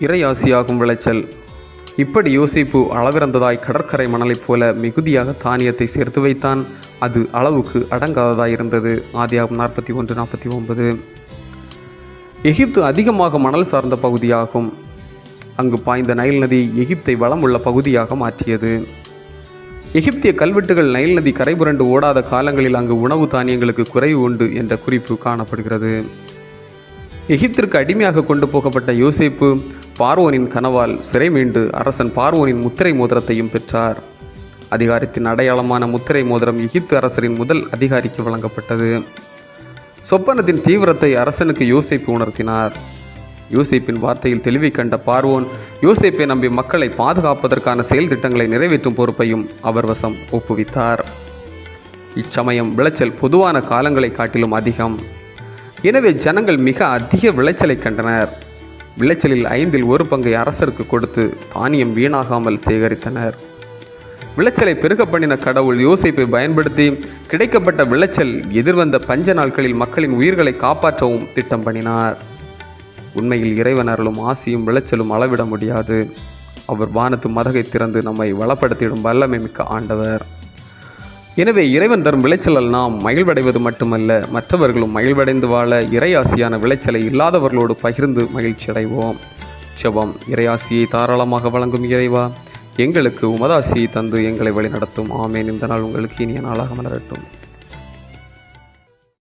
இறையாசியாகும் விளைச்சல். இப்படி யோசிப்பு அளவிறந்ததாய் கடற்கரை மணலைப் போல மிகுதியாக தானியத்தை சேர்த்து வைத்தான். அது அளவுக்கு அடங்காததாயிருந்தது ஆதியாகும் நாற்பத்தி ஒன்று நாற்பத்தி ஒன்பது. எகிப்து அதிகமாக மணல் சார்ந்த பகுதியாகும். அங்கு பாய்ந்த நைல் நதி எகிப்தை வளம் உள்ள பகுதியாக மாற்றியது. எகிப்திய கல்வெட்டுகள் நைல் நதி கரைபுரண்டு ஓடாத காலங்களில் அங்கு உணவு தானியங்களுக்கு குறைவு உண்டு என்ற குறிப்பு காணப்படுகிறது. எகிப்திற்கு அடிமையாக கொண்டு போகப்பட்ட யோசேப்பு பார்வோனின் கனவால் சிறை மீண்டு அரசன் பார்வோனின் முத்திரை மோதிரத்தையும் பெற்றார். அதிகாரத்தின் அடையாளமான முத்திரை மோதிரம் எகிப்து அரசரின் முதல் அதிகாரிக்கு வழங்கப்பட்டது. சொப்பனத்தின் தீவிரத்தை அரசனுக்கு யோசேப்பு உணர்த்தினார். யோசேப்பின் வார்த்தையில் தெளிவை கண்ட பார்வோன் யோசேப்பை நம்பி மக்களை பாதுகாப்பதற்கான செயல் திட்டங்களை நிறைவேற்றும் பொறுப்பையும் அவர் வசம் ஒப்புவித்தார். இச்சமயம் விளைச்சல் பொதுவான காலங்களை காட்டிலும் அதிகம். எனவே ஜனங்கள் மிக அதிக விளைச்சலை கண்டனர். விளைச்சலில் ஐந்தில் ஒரு பங்கை அரசருக்கு கொடுத்து தானியம் வீணாகாமல் சேகரித்தனர். விளைச்சலை பெருக பண்ணின கடவுள் யோசிப்பை பயன்படுத்தி கிடைக்கப்பட்ட விளைச்சல் எதிர்வந்த பஞ்ச நாட்களில் மக்களின் உயிர்களை காப்பாற்றவும் திட்டம் பண்ணினார். உண்மையில் இறைவன் அருளும் ஆசியும் விளைச்சலும் அளவிட முடியாது. அவர் வானத்து மதகை திறந்து நம்மை வளப்படுத்திடும் வல்லமை மிக்க ஆண்டவர். எனவே இறைவன் தரும் விளைச்சலால் நாம் மகிழ்வடைவது மட்டுமல்ல மற்றவர்களும் மகிழ்வடைந்து வாழ இறையாசியான விளைச்சலை இல்லாதவர்களோடு பகிர்ந்து மகிழ்ச்சி அடைவோம் செவம் இறையாசியை தாராளமாக வழங்கும் இறைவா எங்களுக்கு உமதாசியை தந்து எங்களை வழிநடத்தும். ஆமேன். இந்த நாள் உங்களுக்கு இனிய நாளாக மலரட்டும்.